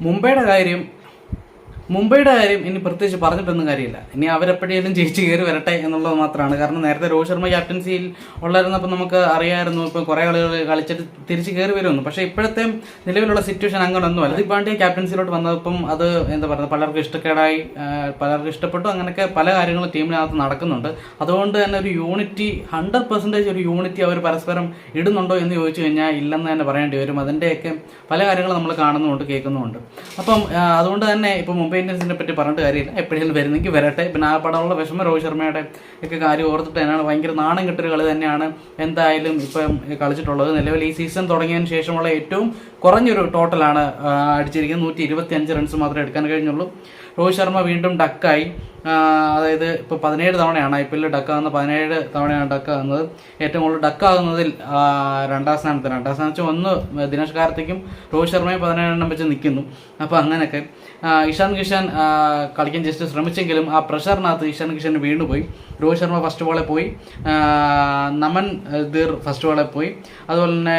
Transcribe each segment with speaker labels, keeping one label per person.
Speaker 1: മുംബൈയുടെ കാര്യം മുംബൈയുടെ കാര്യം ഇനി പ്രത്യേകിച്ച് പറഞ്ഞിട്ടൊന്നും കാര്യമില്ല. ഇനി അവരെപ്പോഴേലും ജയിച്ച് കയറി വരട്ടെ എന്നുള്ളത് മാത്രമാണ്. കാരണം നേരത്തെ രോഹിത് ശർമ്മ ക്യാപ്റ്റൻസിയിൽ ഉള്ളായിരുന്നപ്പോൾ നമുക്ക് അറിയാമായിരുന്നു ഇപ്പം കുറേ ആളുകൾ കളിച്ചിട്ട് തിരിച്ച് കയറി വരുമെന്ന്. പക്ഷേ ഇപ്പോഴത്തെ നിലവിലുള്ള സിറ്റുവേഷൻ അങ്ങനെയൊന്നും അല്ല ഹാർദിക് പാണ്ഡ്യ ക്യാപ്റ്റൻസിയിലോട്ട് വന്നപ്പം അത് എന്താ പറയുക പലർക്കും ഇഷ്ടക്കേടായി പലർക്കും ഇഷ്ടപ്പെട്ടു. അങ്ങനെയൊക്കെ പല കാര്യങ്ങളും ടീമിനകത്ത് നടക്കുന്നുണ്ട്. അതുകൊണ്ട് തന്നെ ഒരു യൂണിറ്റി ഹൺഡ്രഡ് പെർസെന്റേജ് ഒരു യൂണിറ്റി അവർ പരസ്പരം ഇടുന്നുണ്ടോ എന്ന് ചോദിച്ചു കഴിഞ്ഞാൽ ഇല്ലെന്ന് തന്നെ പറയേണ്ടി വരും. അതിന്റെയൊക്കെ പല കാര്യങ്ങളും നമ്മൾ കാണുന്നുമുണ്ട് കേൾക്കുന്നുമുണ്ട്. അപ്പം അതുകൊണ്ട് തന്നെ ഇപ്പോൾ മുംബൈ ഇന്ത്യൻസിനെ പറ്റി പറഞ്ഞിട്ട് കാര്യമില്ല. എപ്പോഴെങ്കിലും വരുന്നെങ്കിൽ വരട്ടെ. പിന്നെ ആ പടമുള്ള വിഷമ രോഹിത് ശർമ്മയുടെ ഒക്കെ കാര്യം ഓർത്തിട്ട് തന്നെയാണ് ഭയങ്കര നാണം കിട്ടൊരു കളി തന്നെയാണ് എന്തായാലും ഇപ്പം കളിച്ചിട്ടുള്ളത്. നിലവിൽ ഈ സീസൺ തുടങ്ങിയതിന് ശേഷമുള്ള ഏറ്റവും കുറഞ്ഞൊരു ടോട്ടലാണ് അടിച്ചിരിക്കുന്നത്. നൂറ്റി റൺസ് മാത്രമേ എടുക്കാൻ കഴിഞ്ഞുള്ളൂ. രോഹിത് ശർമ്മ വീണ്ടും ഡക്കായി. അതായത് ഇപ്പോൾ പതിനേഴ് തവണയാണ് ഐ പി എല്ലിൽ ഡക്കാകുന്നത്. പതിനേഴ് തവണയാണ് ഡക്കാകുന്നത്. ഏറ്റവും കൂടുതൽ ഡക്കാകുന്നതിൽ രണ്ടാം സ്ഥാനത്ത്. രണ്ടാം സ്ഥാനത്ത് ഒന്ന് ദിനേശ് കാർത്തിക്കും രോഹിത് ശർമ്മയും പതിനേഴെണ്ണം വെച്ച് നിൽക്കുന്നു. അപ്പോൾ അങ്ങനെയൊക്കെ. ഇഷാൻ കിഷൻ കളിക്കാൻ ജസ്റ്റ് ശ്രമിച്ചെങ്കിലും ആ പ്രഷറിനകത്ത് ഇഷാൻ കിഷൻ വീണുപോയി. രോഹിത് ശർമ്മ ഫസ്റ്റ് ബോളെ പോയി. നമൻ ദീർ ഫസ്റ്റ് ബോളെ പോയി. അതുപോലെ തന്നെ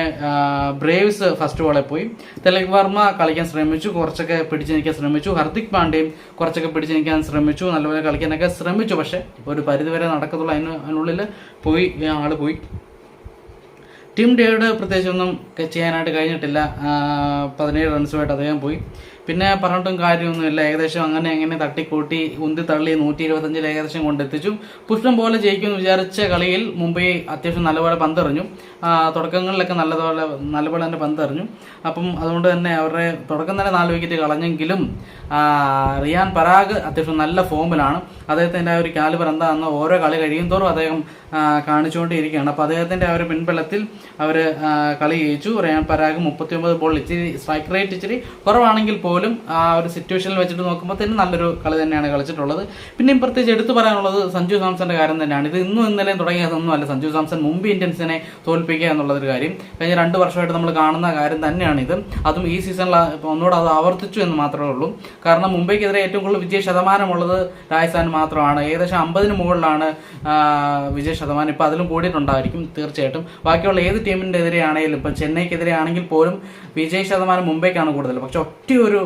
Speaker 1: ബ്രേവ്സ് ഫസ്റ്റ് ബോളെ പോയി. തിലക് വർമ്മ കളിക്കാൻ ശ്രമിച്ചു. കുറച്ചൊക്കെ പിടിച്ചു നിൽക്കാൻ ശ്രമിച്ചു. ഹർദിക് പാണ്ഡ്യയും കുറച്ചൊക്കെ പിടിച്ച് നിൽക്കാൻ ശ്രമിച്ചു നല്ലപോലെ കളിക്കാനൊക്കെ ശ്രമിച്ചു. പക്ഷേ ഒരു പരിധിവരെ നടക്കത്തുള്ളൂ. അതിന് അതിനുള്ളിൽ പോയി ആൾ പോയി. ടീം ഡേയുടെ പ്രത്യേകിച്ചൊന്നും ചെയ്യാനായിട്ട് കഴിഞ്ഞിട്ടില്ല. പതിനേഴ് റൺസുമായിട്ട് അദ്ദേഹം പോയി. പിന്നെ പറഞ്ഞിട്ടും കാര്യമൊന്നുമില്ല. ഏകദേശം അങ്ങനെ അങ്ങനെ തട്ടിക്കൂട്ടി ഉന്തി തള്ളി നൂറ്റി ഇരുപത്തഞ്ചിൽ ഏകദേശം കൊണ്ടെത്തിച്ചു. പുഷ്പം പോലെ ജയിക്കുമെന്ന് വിചാരിച്ച കളിയിൽ മുംബൈ അത്യാവശ്യം നല്ലപോലെ പന്തെറിഞ്ഞു. തുടക്കങ്ങളിലൊക്കെ നല്ലതുപോലെ നല്ലപോലെ തന്നെ പന്തെറിഞ്ഞു. അപ്പം അതുകൊണ്ട് തന്നെ അവരുടെ തുടക്കം തന്നെ നാല് വിക്കറ്റ് കളഞ്ഞെങ്കിലും റിയാൻ പരാഗ് അത്യാവശ്യം നല്ല ഫോമിലാണ്. അദ്ദേഹത്തിന്റെ ആ ഒരു കാലിബർ എന്താണെന്ന് ഓരോ കളി കഴിയും തോറും അദ്ദേഹം കാണിച്ചുകൊണ്ടിരിക്കുകയാണ്. അപ്പോൾ അദ്ദേഹത്തിന്റെ ആ ഒരു പിൻബലത്തിൽ അവർ കളി ജയിച്ചു. റയാൻ പരാഗ് മുപ്പത്തി ഒമ്പത് ബോൾ ഇച്ചിരി സ്ട്രൈക്ക് റേറ്റ് ഇച്ചിരി കുറവാണെങ്കിൽ പോലും ആ ഒരു സിറ്റുവേഷനിൽ വെച്ചിട്ട് നോക്കുമ്പോൾ തന്നെ നല്ലൊരു കളി തന്നെയാണ് കളിച്ചിട്ടുള്ളത്. പിന്നെയും പ്രത്യേകിച്ച് എടുത്തു പറയാനുള്ളത് സഞ്ജു സാംസന്റെ കാര്യം തന്നെയാണ്. ഇത് ഇന്നും ഇന്നലെയും തുടങ്ങിയതൊന്നും അല്ല. സഞ്ജു സാംസൺ മുംബൈ ഇന്ത്യൻസിനെ തോൽപ്പിക്കുക എന്നുള്ളൊരു കാര്യം. കഴിഞ്ഞ രണ്ട് വർഷമായിട്ട് നമ്മൾ കാണുന്ന കാര്യം തന്നെയാണിത്. അതും ഈ സീസണിൽ ഒന്നുകൂടെ അത് ആവർത്തിച്ചു എന്ന് മാത്രമേ ഉള്ളൂ. കാരണം മുംബൈക്കെതിരെ ഏറ്റവും കൂടുതൽ വിജയ ശതമാനമുള്ളത് രാജസ്ഥാൻ മാത്രമാണ്. ഏകദേശം അമ്പതിന് മുകളിലാണ് വിജയ ശതമാനം. ഇപ്പോൾ അതിലും കൂടിയിട്ടുണ്ടായിരിക്കും തീർച്ചയായിട്ടും. ബാക്കിയുള്ള ഏത് ടീമിന്റെ എതിരെയാണെങ്കിലും ഇപ്പം ചെന്നൈക്കെതിരെ ആണെങ്കിൽ പോലും വിജയ ശതമാനം മുംബൈക്കാണ് കൂടുതൽ. പക്ഷെ ഒറ്റ ഒരു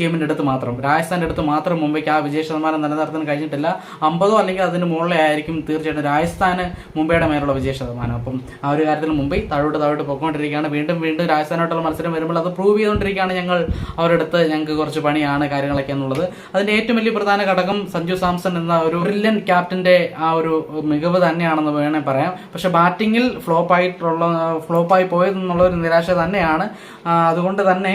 Speaker 1: ടീമിന്റെ അടുത്ത് മാത്രം. രാജസ്ഥാന്റെ അടുത്ത് മാത്രം മുംബൈക്ക് ആ വിജയ ശതമാനം നിലനിർത്താൻ കഴിഞ്ഞിട്ടില്ല. അമ്പതോ അല്ലെങ്കിൽ അതിന് മുകളിലേ ആയിരിക്കും തീർച്ചയായിട്ടും രാജസ്ഥാന് മുംബൈയുടെ മേലുള്ള വിജയ ശതമാനം. അപ്പം ആ ഒരു കാര്യത്തിൽ മുംബൈ താഴോട്ട് താഴോട്ട് പോയിക്കൊണ്ടിരിക്കുകയാണ്. വീണ്ടും വീണ്ടും രാജസ്ഥാനായിട്ടുള്ള മത്സരം വരുമ്പോൾ അത് പ്രൂവ് ചെയ്തുകൊണ്ടിരിക്കുകയാണ് ഞങ്ങൾ. അവരുടെ അടുത്ത് ഞങ്ങൾക്ക് കുറച്ച് പണിയാണ് കാര്യങ്ങളൊക്കെ എന്നുള്ളത്. അതിന്റെ ഏറ്റവും വലിയ പ്രധാന ഘടകം സഞ്ജു സാംസൺ എന്ന ഒരു ബ്രില്യൻ ക്യാപ്റ്റന്റെ ആ ഒരു മികവ് തന്നെയാണെന്ന് വേണേൽ പറയാം. പക്ഷേ ബാറ്റിങ്ങിൽ ഫ്ലോപ്പ് ആയിട്ടുള്ള ഫ്ലോപ്പായി പോയതെന്നുള്ള ഒരു നിരാശ തന്നെയാണ്. അതുകൊണ്ട് തന്നെ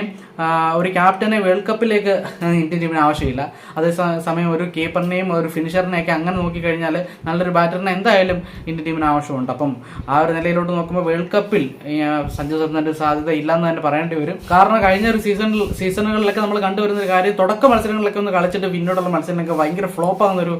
Speaker 1: ഒരു ക്യാപ്റ്റനെ വേൾഡ് കപ്പിലേക്ക് ഇന്ത്യൻ ടീമിന് ആവശ്യമില്ല. അതേ സമയം ഒരു കീപ്പറിനെയും ഒരു ഫിനിഷറിനെയൊക്കെ അങ്ങനെ നോക്കിക്കഴിഞ്ഞാൽ നല്ലൊരു ബാറ്ററിനെ എന്തായാലും ഇന്ത്യൻ ടീമിന് ആവശ്യമുണ്ട്. അപ്പം ആ ഒരു നിലയിലോട്ട് നോക്കുമ്പോൾ വേൾഡ് കപ്പിൽ സഞ്ജു സാംസന്റെ സാധ്യത ഇല്ലെന്ന് തന്നെ പറയേണ്ടി വരും. കാരണം കഴിഞ്ഞ ഒരു സീസണിൽ സീസണുകളിലൊക്കെ നമ്മൾ കണ്ടുവരുന്ന ഒരു കാര്യം തുടക്ക മത്സരങ്ങളിലൊക്കെ ഒന്ന് കളിച്ചിട്ട് പിന്നോട്ടുള്ള മത്സരങ്ങളൊക്കെ ഭയങ്കര ഫ്ലോപ്പ് ആകുന്ന ഒരു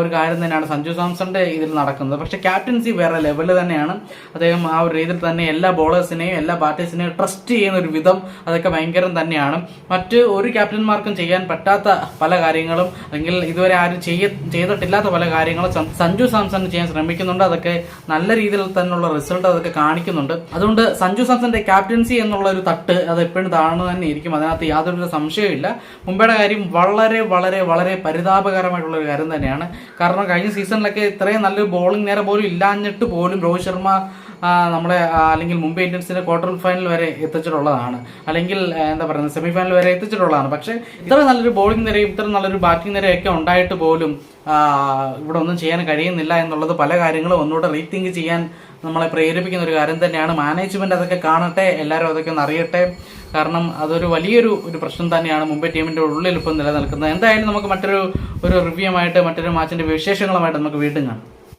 Speaker 1: ഒരു കാര്യം തന്നെയാണ് സഞ്ജു സാംസന്റെ ഇതിൽ നടക്കുന്നത്. പക്ഷെ ക്യാപ്റ്റൻസി വേറെ ലെവലിൽ തന്നെയാണ്. അദ്ദേഹം ആ ഒരു രീതിയിൽ തന്നെ എല്ലാ ബോളേഴ്സിനെയും എല്ലാ ബാറ്റേഴ്സിനെയും ട്രസ്റ്റ് ചെയ്യുന്ന ഒരു വിധം അതൊക്കെ ഭയങ്കരം തന്നെയാണ്. മറ്റ് ഒരു ക്യാപ്റ്റന്മാർക്കും ചെയ്യാൻ പറ്റാത്ത പല കാര്യങ്ങളും അല്ലെങ്കിൽ ഇതുവരെ ആരും ചെയ്യ ചെയ്തിട്ടില്ലാത്ത പല കാര്യങ്ങളും സഞ്ജു സാംസൺ ചെയ്യാൻ ശ്രമിക്കുന്നുണ്ട്. അതൊക്കെ നല്ല രീതിയിൽ തന്നെയുള്ള റിസൾട്ട് അതൊക്കെ കാണിക്കുന്നുണ്ട്. അതുകൊണ്ട് സഞ്ജു സാംസന്റെ ക്യാപ്റ്റൻസി എന്നുള്ള ഒരു തട്ട് അത് എപ്പോഴും താഴ്ന്നു തന്നെ ഇരിക്കും. അതിനകത്ത് യാതൊരു സംശയമില്ല മുംബൈയുടെ കാര്യം വളരെ വളരെ വളരെ പരിതാപകരമായിട്ടുള്ള ഒരു കാര്യം തന്നെയാണ്. കാരണം കഴിഞ്ഞ സീസണിലൊക്കെ ഇത്രയും നല്ലൊരു ബോളിംഗ് നേരെ പോലും ഇല്ലാഞ്ഞിട്ട് പോലും രോഹിത് ശർമ്മ നമ്മളെ അല്ലെങ്കിൽ മുംബൈ ഇന്ത്യൻസിന്റെ ക്വാർട്ടർ ഫൈനൽ വരെ എത്തിച്ചിട്ടുള്ളതാണ്. അല്ലെങ്കിൽ എന്താ പറയുന്നത് സെമി ഫൈനൽ വരെ എത്തിച്ചിട്ടുള്ളതാണ്. പക്ഷേ ഇത്ര നല്ലൊരു ബോളിംഗ് നിരയും ഇത്ര നല്ലൊരു ബാറ്റിംഗ് നിരയൊക്കെ ഉണ്ടായിട്ട് പോലും ഇവിടെ ഒന്നും ചെയ്യാൻ കഴിയുന്നില്ല എന്നുള്ളത് പല കാര്യങ്ങളും ഒന്നുകൂടെ റീതിങ്ക് ചെയ്യാൻ നമ്മളെ പ്രേരിപ്പിക്കുന്ന ഒരു കാര്യം തന്നെയാണ്. മാനേജ്മെന്റ് അതൊക്കെ കാണട്ടെ എല്ലാവരും അതൊക്കെ ഒന്ന് അറിയട്ടെ. കാരണം അതൊരു വലിയൊരു ഒരു പ്രശ്നം തന്നെയാണ് മുംബൈ ടീമിന്റെ ഉള്ളിൽ ഇപ്പം നിലനിൽക്കുന്നത്. എന്തായാലും നമുക്ക് മറ്റൊരു ഒരു റിവ്യൂമായിട്ട് മറ്റൊരു മാച്ചിന്റെ വിശേഷങ്ങളുമായിട്ട് നമുക്ക് വീണ്ടും കാണാം.